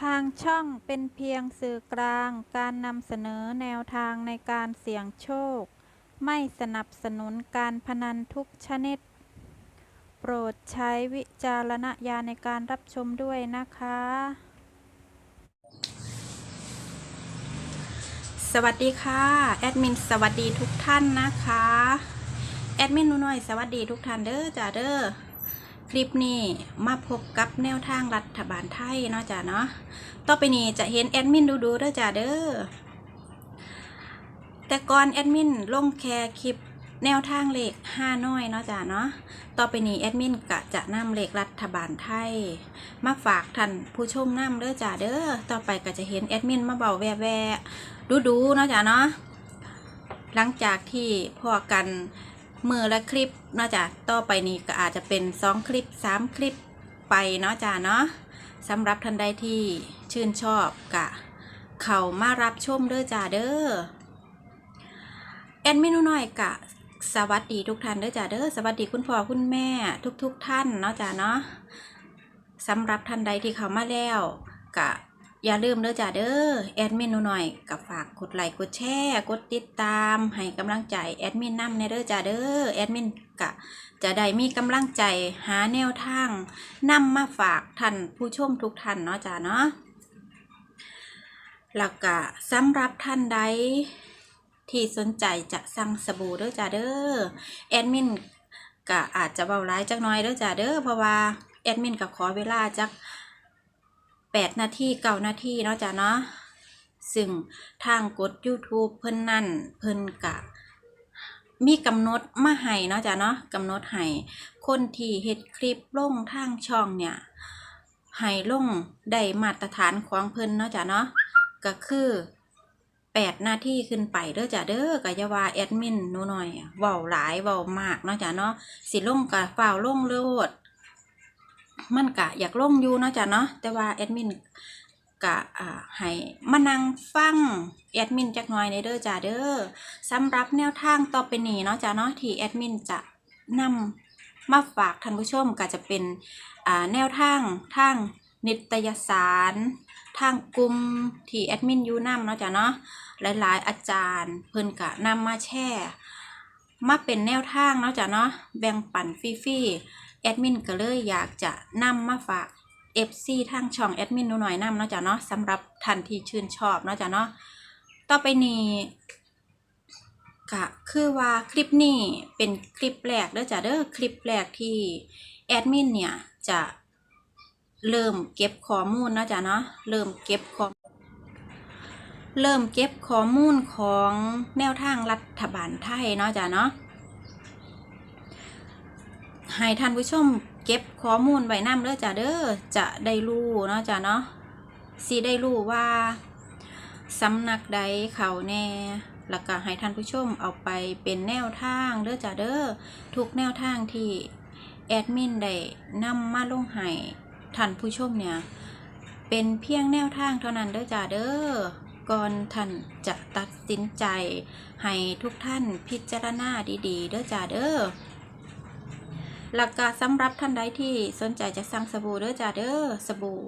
ทางช่องเป็นเพียงสื่อกลางการนำเสนอแนวทางในการเสี่ยงโชค ไม่สนับสนุนการพนันทุกชนิด โปรดใช้วิจารณญาณในการรับชมด้วยนะคะ สวัสดีค่ะ แอดมินสวัสดีทุกท่านนะคะ แอดมินหนูน้อยสวัสดีทุกท่านเด้อจ้าเด้อ ลิปนี้มาพบกับแนวทางรัฐบาลไทยเนาะจ้าเนาะ ต่อไปนี้จะเห็นแอดมินดูดูๆเด้อจ้าเด้อ แต่ก่อนแอดมินลงแค่คลิปแนวทางเลขห้าน้อยเนาะจ้าเนาะ ต่อไปนี้แอดมินก็จะนำเลขรัฐบาลไทย มาฝากท่านผู้ชมนำเด้อจ้าเด้อ ต่อไปก็จะเห็นแอดมินมาเบาแวแวดูดูๆเนาะจ้ะเนาะ หลังจากที่พอกัน มือละคลิปเนาะจ้ะต่อไปนี้ก็อาจจะเป็นสองคลิปสามคลิปไปเนาะจ้ะเนาะสำหรับท่านใดที่ชื่นชอบกะ เขามารับชมเด้อจ้าเด้อแอดมินหน่อยกะ สวัสดีทุกท่านเด้อจ้าเด้อสวัสดีคุณพ่อคุณแม่ทุกๆทท่านเนาะจ้าเนาะสำหรับท่านใดที่เขามาแล้วกะ อย่าลืมเด้อจ้าเด้อแอดมินหนูหน่อยกับฝากกดไลค์กดแชร์กดติดตามให้กำลังใจแอดมินนำในเด้อจ้าเด้อแอดมินกะจะได้มีกำลังใจหาแนวทางนำมาฝากท่านผู้ชมทุกท่านเนาะจ้าเนาะแล้วก็สำหรับท่านใดที่สนใจจะสั่งสบู่เด้อจ้าเด้อแอดมินก็อาจจะเบาร้ายจักหน้อยเด้อจ้าเด้อเพราะว่าแอดมินก็ขอเวลาจัก แปดนาทีเก้านาทีเนาะจ้ะเนาะซึ่งทางกด YouTube เพิ่นนั่นเพิ่นกะ มีกำหนดมาให้เนาะจ้ะเนาะกำหนดให้คนที่เฮ็ดคลิปลงทางช่องเนี่ยให้ลงได้มาตรฐานของเพิ่นเนาะจ้ะเนาะก็คือแปดนาทีขึ้นไปเด้อจ้ะเด้อก็อย่าวาแอดมินหนูหน่อยเว้าหลายเว้ามากเนาะจ้ะเนาะสิลงก็ฝ่าวลงโลด มันกะอยากลงอยู่เนาะจ้ะเนาะแต่ว่าแอดมินกะอ่าให้มานั่งฟังแอดมินจักหน่อยในเด้อจ้าเด้อสำหรับแนวทางต่อไปนี้เนาะจ้ะเนาะที่แอดมินจะนำมาฝากท่านผู้ชมก็จะเป็นอ่าแนวทางทางนิตยสาร ทางกลุ่มที่แอดมินยู่นำเนาะจ้ะเนาะหลายๆ อาจารย์ เพิ่นกะนำมาแชร์มาเป็นแนวทางเนาะจ้ะเนาะแบ่งปันฟรีๆ แอดมินก็เลยอยากจะนำมาฝาก FC ทางช่องแอดมินหนูหน่อยนำเนาะจ้ะเนาะสำหรับท่านที่ชื่นชอบเนาะจ้ะเนาะต่อไปนี้ก็คือว่าคลิปนี้เป็นคลิปแรกเด้อจ้ะเด้อคลิปแรกที่แอดมินเนี่ยจะเริ่มเก็บข้อมูลเนาะจ้ะเนาะเริ่มเก็บข้อเริ่มเก็บข้อมูลของแนวทางรัฐบาลไทยเนาะจ้ะเนาะ ให้ท่านผู้ชมเก็บข้อมูลไว้นำเด้อจ้าเด้อจะได้รู้เนาะจ้าเนาะสิได้รู้ว่าสำนักใดเขาแน่แล้วก็ให้ท่านผู้ชมเอาไปเป็นแนวทางเด้อจ้าเด้อทุกแนวทางที่แอดมินได้นำมาลงให้ท่านผู้ชมเนี่ย เป็นเพียงแนวทางเท่านั้นเด้อจ้าเด้อก่อนท่านจะตัดสินใจ ให้ทุกท่านพิจารณาดีๆ เด้อจ้าเด้อ หลักการสำหรับท่านใดที่สนใจจะสั่งสบู่เด้อจ้าเด้อสบู่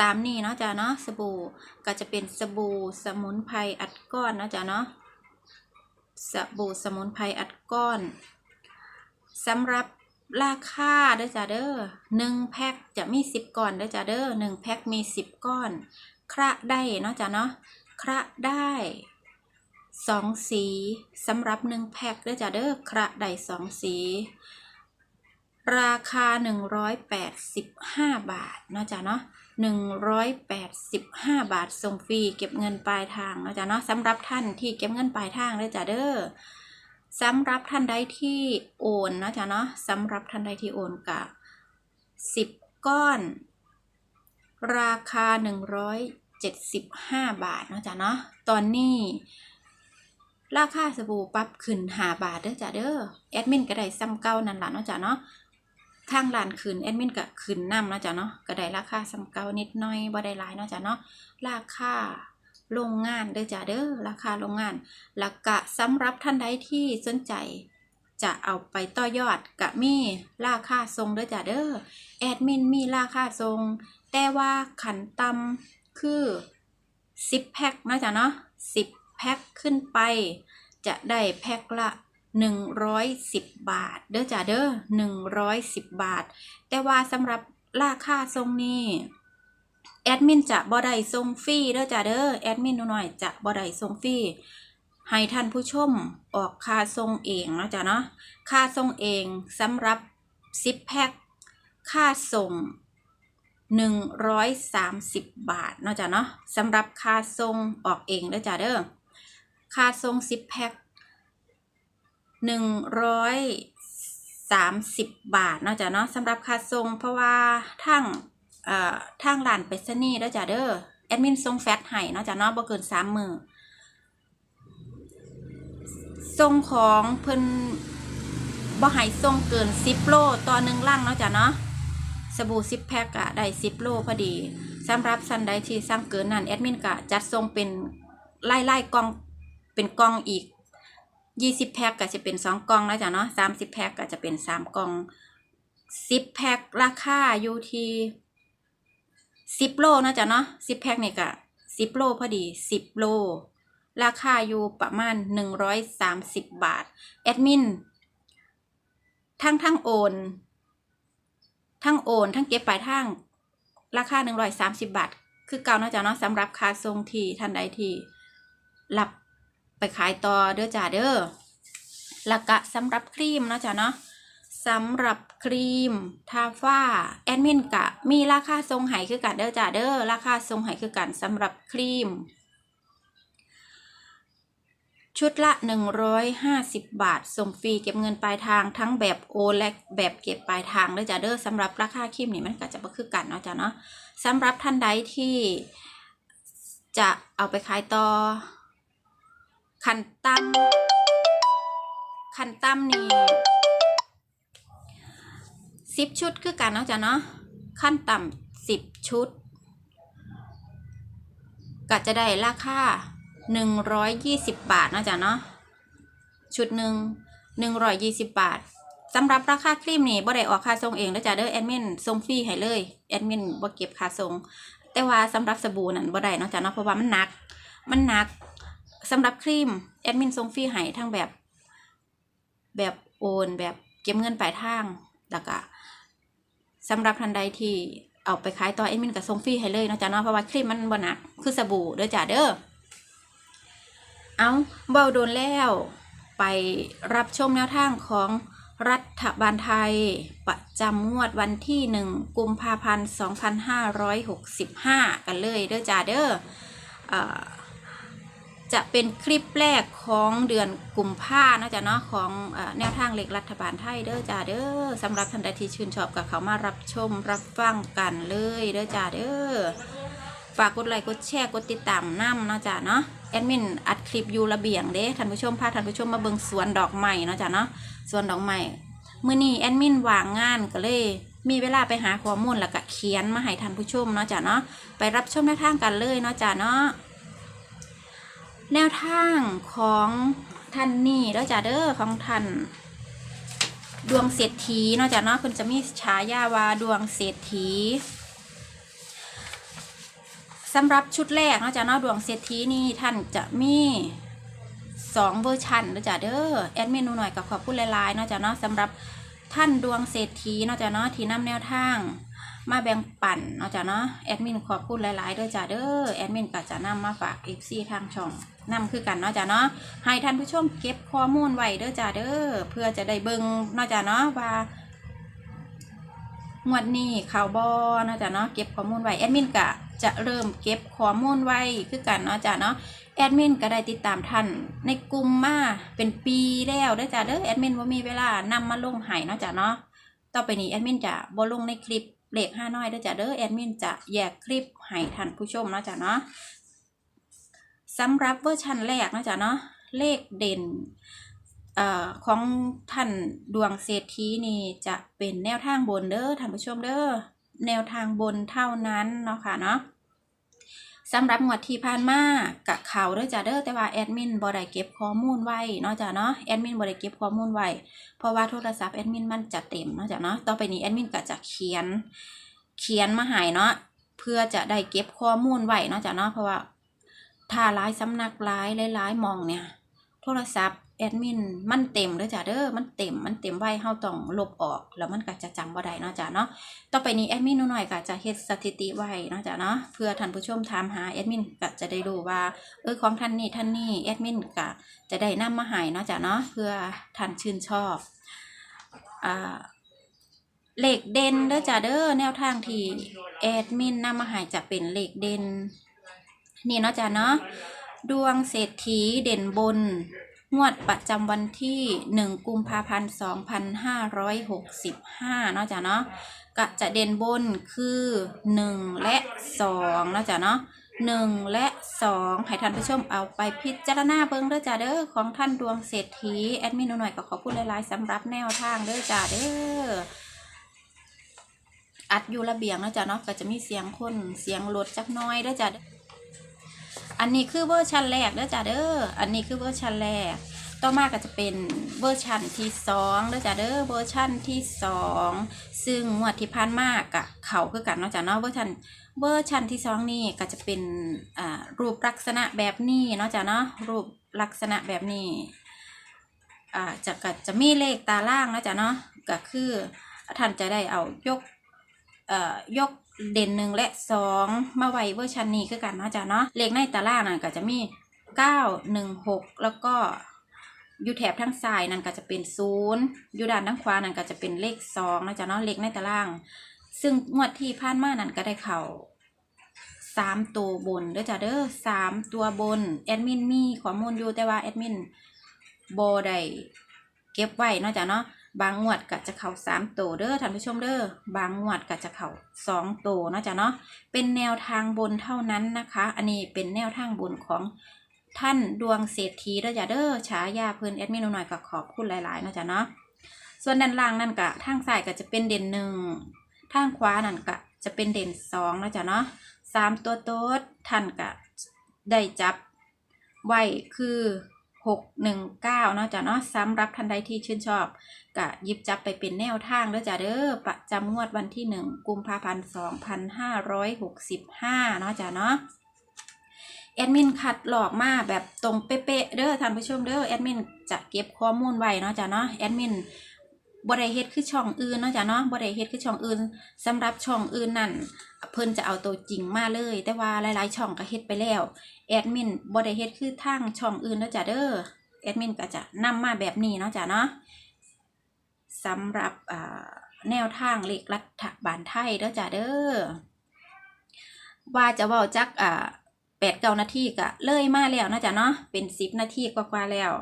ตามนี้เนาะจ้าเนาะสบู่ก็จะเป็นสบู่สมุนไพรอัดก้อนเนาะจ้าเนาะสบู่สมุนไพรอัดก้อนสำหรับราคาเด้อจ้าเด้อหนึ่งแพ็คจะมีสิบก้อนเด้อจ้าเด้อหนึ่งแพ็คมีสิบก้อนคระได้เนาะจ้าเนาะคระได้สองสีสำหรับหนึ่งแพ็คเด้อจ้าเด้อคระได้สองสี ราคา 185 บาทเนาะจ๊ะเนาะ185 บาทส่งฟรีเก็บเงินปลายทางเนาะจ๊ะเนาะสำหรับท่านที่เก็บเงินปลายทางเลยจ้ะเด้อสำหรับท่านใดที่โอนเนาะจ๊ะเนาะสำหรับท่านใดที่โอนกะ10 ก้อน ราคา 175 บาทเนาะจ๊ะเนาะตอนนี้ราคาสบู่ปรับขึ้นหาบาทเด้อจ้ะเด้อแอดมินก็ได้ซ้ำเก่านั่นแหละเนาะจ้ะเนาะ ทางร้านขึ้นแอดมินก็ขึ้นนำเนาะจ้ะเนาะก็ได้ราคาซ้ำเก่านิดหน่อยบ่ได้หลายเนาะจ้ะเนาะราคาโรงงานเด้อจ้ะเด้อราคาโรงงานแล้วก็สำหรับท่านใดที่สนใจจะเอาไปต่อยอดก็มีราคาทรงเด้อจ้ะเด้อแอดมินมีราคาทรง แต่ว่าขันต่ำคือ10แพ็คเนาะจ๊ะเนาะ10แพ็คขึ้นไป จะได้แพ็คละ 110 บาท เด้อจ้ะเด้อ110 บาท แต่ว่าสำหรับราคาทรงนี้แอดมินจะบ่ได้ส่งฟรีเด้อจ้ะเด้อแอดมินหนูหน่อยจะบ่ได้ส่งฟรีให้ท่านผู้ชมออกค่าส่งเองนะจ้ะเนาะค่าส่งเองสำหรับ10แพ็คค่าส่ง 130 บาทเนาะจ้ะเนาะสำหรับค่าส่งออกเองเด้อจ้ะเด้อค่าส่ง10แพ็ค 130 บาทเนาะจ้ะเนาะสำหรับค่าส่งเพราะว่าทางเอ่อทางร้านไปรษณีย์เด้อจ้ะเด้อแอดมินส่งแฟตให้เนาะจ้ะเนาะบ่เกิน3มื้อส่งของเพิ่นบ่ให้ส่งเกิน10โลต่อหนึ่งลังเนาะจ้ะเนาะสบู่ซิปแพ็กอะได้สิบโลพอดีสำหรับสันใดที่สั่งเกินนั้นแอดมินกะจัดส่งเป็นไล่ไล่กองเป็นกองอีก ยี่สิบแพ็กก็จะเป็นสองกล่องแล้วจ้ะเนาะสามสิบแพ็กก็จะเป็นสามกล่องสิบแพ็กราคาอยู่ที่สิบโลนะจ๊ะเนาะสิบแพ็กนี่ยก็สิบโลพอดีสิบโล ราคาอยู่ประมาณหนึ่งร้อยสามสิบบาท แอดมิน ทั้งทั้งโอน ทั้งโอน ทั้งเก็บปลายทางราคา130บาท คือเก่านะจ้ะเนาะสำหรับค่าทรงที่ท่านใดที่รับ ไปขายต่อเด้อจ้าเด้อล้วก็สำหรับครีมเนาะจ้ะเนาะสำหรับครีมทาฝ้าแอดมินกะ มีราคาทรงไหคือกันเด้อจ้าเด้อราคาทรงไหคือกันสำหรับครีม ชุดละ 150 บาทส่งฟรีเก็บเงินปลายทางทั้งแบบโอและแบบเก็บปลายทางเลยจ้ะเด้อสำหรับราคาครีมนี่มันก็จะบ่คือกันเนาะจ้ะเนาะสำหรับท่านใดที่จะเอาไปขายต่อ ขันตั้มขันตั้มนี่สิบชุดคือกันเนาะจ้ะเนาะขั้นต่ำสิบชุดก็จะได้ราคา120บบาทนะจ๊ะเนาะชุดหนึ่ง120บบาทสำหรับราคาครีมนี่บ่ได้ออกค่าส่งเองนะจ๊ะเด้อแอดมินส่งฟรีให้เลยแอดมินบ่เก็บค่าส่งแต่ว่าสำหรับสบู่นั่นบ่ได้เนาะจ๊ะเนาะเพราะว่ามันหนัก มันหนัก สำหรับครีมแอดมินส่งฟรีให้ทั้งแบบ แบบโอนแบบเก็บเงินปลายทางแล้วก็สำหรับท่านใดที่เอาไปขายต่อแอดมินก็ส่งฟรีให้เลยนะจ๊ะเนาะเพราะว่าครีมมันบ่หนักคือสบู่เด้อจ้ะเด้อเอาเบาโดนแล้วไปรับชมแนวทางของรัฐบาลไทย ประจำงวดวันที่หนึ่งกุมภาพันธ์ 2565 กันเลยเด้อจ้าเด้ออ่อ จะเป็นคลิปแรกของเดือนกุมภานะจ๊ะเนาะของแนวทางเล็กรัฐบาลไทยเด้อจ้าเด้อสำหรับท่านใดที่ชื่นชอบกับเขามารับชมรับฟังกันเลยเด้อจ้าเด้อฝากกดไลค์กดแชร์กดติดตามน้ำเนาะจ้ะเนาะแอดมินอัดคลิปอยู่ระเบียงเด้ท่านผู้ชมพาท่านผู้ชมมาเบิ่งสวนดอกไม้เนาะจ้ะเนาะสวนดอกไม้มื้อนี้แอดมินวางงานก็เลยมีเวลาไปหาข้อมูลแล้วก็เขียนมาให้ท่านผู้ชมเนาะจ้ะเนาะไปรับชมแนวทางกันเลยเนาะจ้ะเนาะ แนวทางของท่านนี่แล้วจ้ะเด้อของท่านดวงเศรษฐีเนาะจ้ะเนาะคุณจะมีฉายาว่าดวงเศรษฐีสำหรับชุดแรกเนาะจ้ะเนาะดวงเศรษฐีนี่ท่านจะมีสองเวอร์ชันเนาะจ้ะเด้อแอดมินหนูหน่อยกับขอบคุณหลายๆเนาะจ้ะเนาะสำหรับท่านดวงเศรษฐีเนาะจ้ะเนาะที่นำแนวทาง มาแบ่งปันเนาะจ้ะเนาะแอดมินขอบคุณหลายๆด้วยจ้ะเด้อแอดมินก็จะนำมาฝากเอฟซีทางช่องนำคือกันเนาะจ้ะเนาะให้ท่านผู้ชมเก็บข้อมูลไว้เด้อจ้ะเด้อเพื่อจะได้เบิ่งเนาะจ้ะเนาะว่างวดนี้ข่าวบอเนาะจ้ะเนาะเก็บข้อมูลไว้แอดมินกะจะเริ่มเก็บข้อมูลไว้คือกันเนาะจ้ะเนาะแอดมินก็ได้ติดตามท่านในกลุ่มมาเป็นปีแล้วเด้อจ้ะเด้อแอดมินว่ามีเวลานำมาลงให้เนาะจ้ะเนาะต่อไปนี้แอดมินจะบ่ลงในคลิป เลขห้าน้อยเด้อจ้ะเด้อแอดมินจะแยกคลิปให้ท่านผู้ชมเนาะจ้ะเนาะสำหรับเวอร์ชันแรกเนาะจ้ะเนาะเลขเด่นอของท่านดวงเศรษฐีนี่จะเป็นแนวทางบนเด้อท่านผู้ชมเด้อแนวทางบนเท่านั้นเนาะค่ะเนาะ สำหรับงวดที่ผ่านมากะเขาเด้อจ้าเด้อแต่ว่าแอดมินบ่ได้เก็บข้อมูลไว้เนาะจ้าเนาะแอดมินบ่ได้เก็บข้อมูลไว้เพราะว่าโทรศัพท์แอดมินมันจะเต็มเนาะจ้าเนาะต่อไปนี้แอดมินก็จะเขียน เขียนมาหายเนาะเพื่อจะได้เก็บข้อมูลไว้เนาะจ้าเนาะเพราะว่าถ้าร้ายสำนักร้ายหลายๆมองเนี่ย โทรศัพท์ แอดมินมันเต็มเด้อจ้ะเด้อมันเต็มมันเต็มไว้เฮาต้องลบออก แล้วมันก็จะจำบ่ได้เนาะจ้ะเนาะต่อไปนี้แอดมินหนูหน่อยก็จะเฮ็ดสถิติไว้เนาะจ้ะเนาะเพื่อท่านผู้ชมถามหาแอดมินก็จะได้รู้ว่าเออของท่านนี่ท่านนี่แอดมินก็จะได้นำมาให้เนาะจ้ะเนาะเพื่อท่านชื่นชอบอ่าเลขเด่นเด้อจ้ะเด้อแนวทางที่แอดมินนำมาให้จะเป็นเหลขเด่นนี่เนาะจ้ะเนาะดวงเศรษฐีเด่นบน งวดประจำวันที่ 1 กุมภาพันธ์ 2565 เนาะจ้ะเนาะก็จะเด่นบนคือ 1 และ 2 เนาะจ้ะเนาะ1และ2ให้ท่านผู้ชมเอาไปพิจารณาเบิ่งเด้อจ้ะเด้อของท่านดวงเศรษฐีแอดมินหน่อยก็ขอพูดหลายๆสำหรับแนวทางเด้อจ้ะเด้ออัดอยู่ระเบียงเนะจ้ะเนาะก็จะมีเสียงคนเสียงรถจักน้อยเด้อจ้ะเด้อ อันนี้คือเวอร์ชันแรกเด้อจ้าเด้อ อันนี้คือเวอร์ชันแรก ต่อมาก็จะเป็นเวอร์ชันที่สองเด้อจ้าเด้อ เวอร์ชันที่สองซึ่งงวดที่ผ่านมากะเขาคือกันเนาะจ้าเนาะ เวอร์ชันเวอร์ชันที่สองนี่ก็จะเป็นอ่ารูปลักษณะแบบนี้เนาะจ้าเนาะ รูปลักษณะแบบนี้ อ่าจะก็จะมีเลขตาล่างเนาะจ้าเนาะ ก็คือท่านจะได้เอายก ยกเด่นหนึ่งและสองมาไว้เวอร์ชันนี้คือกันนะจ้ะเนาะเลขในตารางนั่นก็จะมีเก้าหนึ่งหกแล้วก็อยู่แถบทางซ้ายนั่นก็จะเป็นศูนย์อยู่ด้านทางขวานั่นก็จะเป็นเลขสองนะจ๊ะเนาะเลขในตาราง ซึ่งงวดที่ผ่านมานั่นก็ได้เข่าสามตัวบนเด้อจ้ะเด้อสามตัวบนแอดมินมีข้อมูลอยู่แต่ว่าแอดมินโบได้เก็บไว้นะจ้ะเนาะ บางงวดก็จะเข่าสามตัวเด้อท่านผู้ชมเด้อบางงวดก็จะเข่าสองตัวเนาะจ้ะเนาะเป็นแนวทางบนเท่านั้นนะคะ อันนี้เป็นแนวทางบนของท่านดวงเศรษฐีเด้อจ้ะเด้อฉายาเพิ่นแอดมินหน่อยก็ขอบคุณหลายๆเนาะจ้ะเนาะส่วนด้านล่างนั่นก็ทางซ้ายก็จะเป็นเด่นหนึ่งทางขวานั่นก็จะเป็นเด่นสองเนาะจ้ะเนาะสามตัวโต๊ดท่านก็ได้จับไว้คือหกหนึ่งเก้าเนาะจ้ะเนาะสำหรับท่านใดที่ชื่นชอบ ก็ยิบจับไปเป็นแนวทางเด้อจ้าเด้อประจำงวดวันที่หนึ่งกุมภาพันธ์สองพันห้าร้อยหกสิบห้าเนาะจ้าเนาะแอดมินคัดหลอกมาแบบตรงเป๊ะๆเด้อท่านผู้ชมเด้อแอดมินจะเก็บข้อมูลไว้เนาะจ้าเนาะแอดมินบริเฮ็ดคือช่องอื่นเนาะจ้าเนาะบริเฮ็ดคือช่องอื่นสำหรับช่องอื่นนั่นเพิ่นจะเอาตัวจริงมาเลย แต่ว่าหลายๆช่องก็เฮ็ดไปแล้วแอดมินบริเฮ็ดคือทางช่องอื่นเนาะจ้าเด้อแอดมินก็จะนำมาแบบนี้เนาะจ้าเนาะ สำหรับแนวทางเลขรัฐบาลไทยเด้อจ้าเด้อว่าจะว้าจักแปดเก้านาทีก็เลยมาแล้วนะจ้ะเนาะเป็นสิบนาทีกว่าๆแล้ว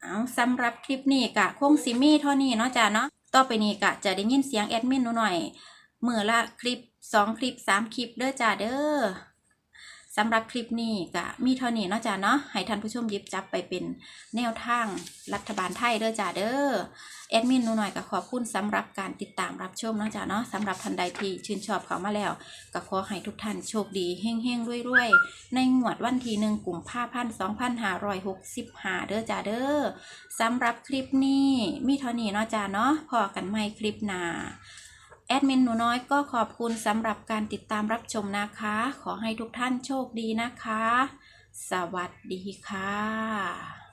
เอาสำหรับคลิปนี้กะคงสิมี่เท่านี้เนาะจ้ะเนาะต่อไปนี้กะจะได้ยินเสียงแอดมินหนูหน่อยมือละคลิปสองคลิปสามคลิปเด้อจ้าเด้อ สำหรับคลิปนี้กะมีเท่านี้เนาะจ้าเนาะให้ท่านผู้ชมยิบจับไปเป็นแนวทางรัฐบาลไทยเด้อจ้าเด้อแอดมินหนูหน่อยก็ขอบคุณสำหรับการติดตามรับชมเนาะจ้าเนาะสำหรับท่านใดที่ชื่นชอบเขามาแล้ว ก็ขอให้ทุกท่านโชคดีเฮงๆรวยๆ ในงวดวันที่หนึ่งกลุ่มผ้าพันสองพันห้าร้อยหกสิบห้าเด้อจ้าเด้อสำหรับคลิปนี้มีเท่านี้เนาะจ้าเนาะพอกันใหม่คลิปหน้า แอดมินหนูน้อยก็ขอบคุณสำหรับการติดตามรับชมนะคะ ขอให้ทุกท่านโชคดีนะคะ สวัสดีค่ะ